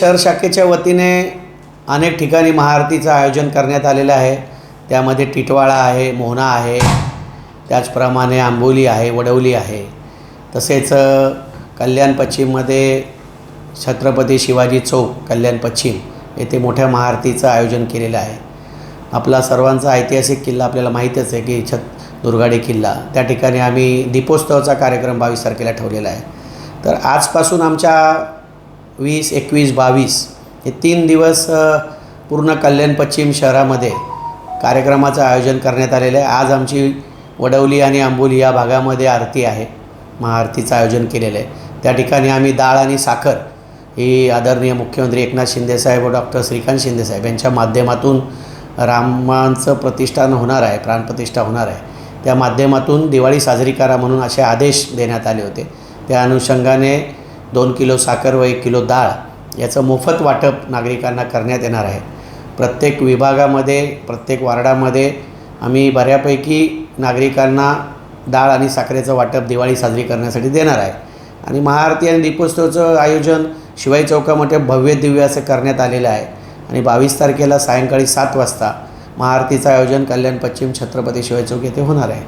शहर शाखेच्या वतीने अनेक ठिकाणी महाआरतीचं आयोजन करण्यात आलेलं आहे. त्यामध्ये टिटवाळा आहे मोहना आहे त्याचप्रमाणे आंबोली आहे वडवली आहे. तसेच कल्याण पश्चिममध्ये छत्रपती शिवाजी चौक कल्याण पश्चिम येथे मोठ्या महाआरतीचं आयोजन केलेलं आहे. आपला सर्वांचा ऐतिहासिक किल्ला आपल्याला माहीतच आहे की छत दुर्गाडी किल्ला. त्या ठिकाणी आम्ही दीपोत्सवाचा कार्यक्रम बावीस तारखेला ठेवलेला आहे. तर आजपासून आमच्या वीस एकवीस बावीस हे तीन दिवस पूर्ण कल्याण पश्चिम शहरामध्ये कार्यक्रमाचं आयोजन करण्यात आलेलं आहे. आज आमची वडवली आणि आंबोली या भागामध्ये आरती आहे. महाआरतीचं आयोजन केलेलं आहे. त्या ठिकाणी आम्ही डाळ आणि साखर ही आदरणीय मुख्यमंत्री एकनाथ शिंदेसाहेब व डॉक्टर श्रीकांत शिंदेसाहेब यांच्या माध्यमातून रामांचं प्रतिष्ठान होणार आहे प्राणप्रतिष्ठा होणार आहे. त्या माध्यमातून दिवाळी साजरी करा म्हणून असे आदेश देण्यात आले होते. त्या अनुषंगाने दोन किलो साखर व एक किलो डाळ याचं मोफत वाटप नागरिकांना करण्यात येणार आहे. प्रत्येक विभागामध्ये प्रत्येक वार्डामध्ये आम्ही बऱ्यापैकी नागरिकांना डाळ आणि साखरेचं वाटप दिवाळी साजरी करण्यासाठी देणार आहे. आणि महाआरती आणि दीपोत्सवाचं आयोजन शिवाई चौकामध्ये भव्य दिव्य असं करण्यात आलेलं आहे. आणि बावीस तारखेला सायंकाळी सात वाजता महाआरतीचं आयोजन कल्याण पश्चिम छत्रपती शिवाई चौक येथे होणार आहे.